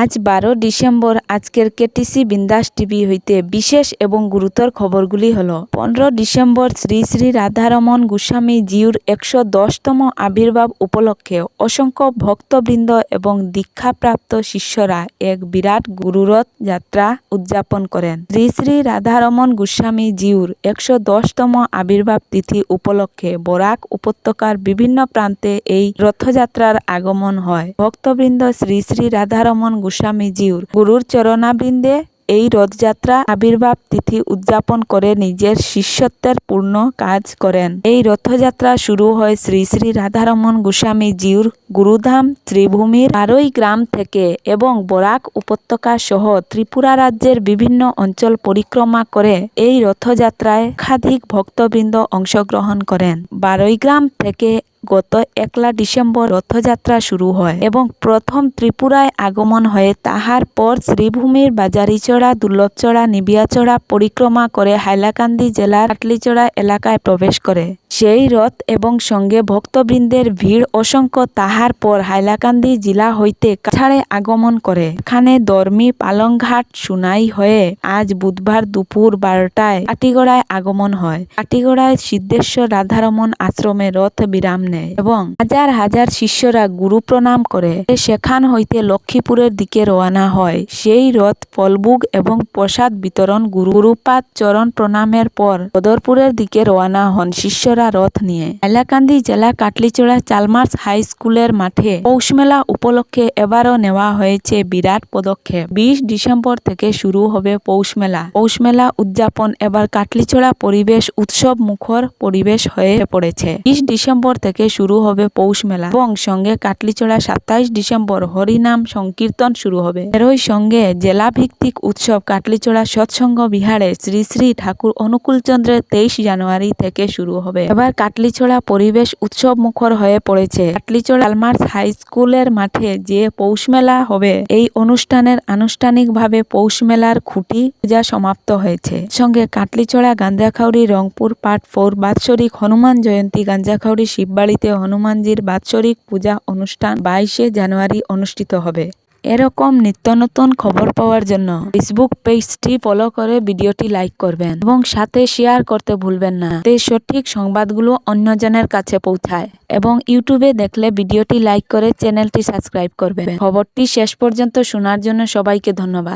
আজ বারো ডিসেম্বর, আজকের কেটিসি বিন্দাস টিভি হইতে বিশেষ এবং গুরুতর খবরগুলি হল, পনেরো ডিসেম্বর শ্রী শ্রী রাধারমন গোস্বামী জিউর একশো দশতম আবির্ভাব উপলক্ষে অসংখ্য ভক্তবৃন্দ এবং দীক্ষাপ্রাপ্ত শিষ্যরা এক বিরাট গুরুরথ যাত্রা উদযাপন করেন। শ্রী শ্রী রাধারমন গোস্বামী জিউর একশো দশতম আবির্ভাব তিথি উপলক্ষে বরাক উপত্যকার বিভিন্ন প্রান্তে এই রথযাত্রার আগমন হয়। ভক্তবৃন্দ শ্রী শ্রী রাধারমন গোস্বামী জিউর গুরুর চরণাবৃন্দে এই রথযাত্রা আবির্ভাব তিথি উদযাপন করে নিজের শিষ্যত্বের পূর্ণ কাজ করেন। এই রথযাত্রা শুরু হয় শ্রী শ্রী রাধারমন গোস্বামী জিউর গুরুধাম ত্রিভূমির আরই গ্রাম থেকে এবং বরাক উপত্যকা সহ ত্রিপুরা রাজ্যের বিভিন্ন অঞ্চল পরিক্রমা করে এই রথযাত্রায় একাধিক ভক্তবৃন্দ অংশগ্রহণ করেন। বারৈগ্রাম থেকে গত একলা ডিসেম্বর রথযাত্রা শুরু হয় এবং প্রথম ত্রিপুরায় আগমন হয়ে তাহার পর শ্রীভূমির বাজারিচড়া, দুর্লভচড়া, নিবিয়াচড়া, পরিক্রমা করে হাইলাকান্দি জেলার আটলিচড়া এলাকায় প্রবেশ করে। সেই রথ এবং সঙ্গে ভক্তবৃন্দের ভিড় অসংখ্য তাহার পর হাইলাকান্দি জেলা হইতে কাছাড়ে আগমন করে। এখানে দর্মি পালংঘাট সুনাই হয়ে আজ বুধবার দুপুর বারোটায় কাটিগড়ায় আগমন হয়। কাটিগড়ায় সিদ্ধেশ্বর রাধারমন আশ্রমে রথ বিরাম নেয় এবং হাজার হাজার শিষ্যরা গুরু প্রণাম করে। সেখান হইতে লক্ষ্মীপুরের দিকে রওনা হয়। সেই রথ ফলভোগ এবং প্রসাদ বিতরণ গুরু গুরুপাদ চরণ প্রণামের পর বদরপুরের দিকে রওনা হন। শিষ্যরা রথ নিয়ে। হাইলাকান্দি জেলা কাটলিচড়া চালমার্স হাই স্কুলের মাঠে পৌষ মেলা উপলক্ষে এবারও নেওয়া হয়েছে বিরাট পদক্ষেপ। বিশ ডিসেম্বর থেকে শুরু হবে পৌষ মেলা। পৌষ মেলা উদযাপন এবার কাটলিচড়া পরিবেশ উৎসব মুখর পরিবেশ হয়ে পড়েছে। বিশ ডিসেম্বর থেকে শুরু হবে পৌষ মেলা এবং সঙ্গে কাটলিচড়া সাতাইশ ডিসেম্বর হরিনাম সংকীর্তন শুরু হবে। এরই সঙ্গে জেলা ভিত্তিক উৎসব কাটলিচড়া সৎসঙ্গ বিহারে শ্রী শ্রী ঠাকুর অনুকূল চন্দ্রের তেইশ জানুয়ারি থেকে শুরু হবে। এবার কাটলিছড়া পরিবেশ উৎসব মুখর হয়ে পড়েছে। কাটলিছড়া আলমার্স হাই স্কুলের মাঠে যে পৌষ মেলা হবে, এই অনুষ্ঠানের আনুষ্ঠানিকভাবে পৌষ মেলার খুঁটি পূজা সমাপ্ত হয়েছে। সঙ্গে কাটলিছড়া গাঞ্জাখাউড়ি রংপুর পাট ফোর বাৎসরিক হনুমান জয়ন্তী গাঞ্জাখাউড়ি শিববাড়িতে হনুমানজির বাৎসরিক পূজা অনুষ্ঠান বাইশে জানুয়ারি অনুষ্ঠিত হবে। এরকম নিত্য নতুন খবর পাওয়ার জন্য ফেসবুক পেজটি ফলো করে ভিডিওটি লাইক করবেন এবং সাথে শেয়ার করতে ভুলবেন না তে সঠিক সংবাদগুলো অন্যজনের কাছে পৌঁছায় এবং ইউটিউবে দেখলে ভিডিওটি লাইক করে চ্যানেলটি সাবস্ক্রাইব করবেন। খবরটি শেষ পর্যন্ত শোনার জন্য সবাইকে ধন্যবাদ।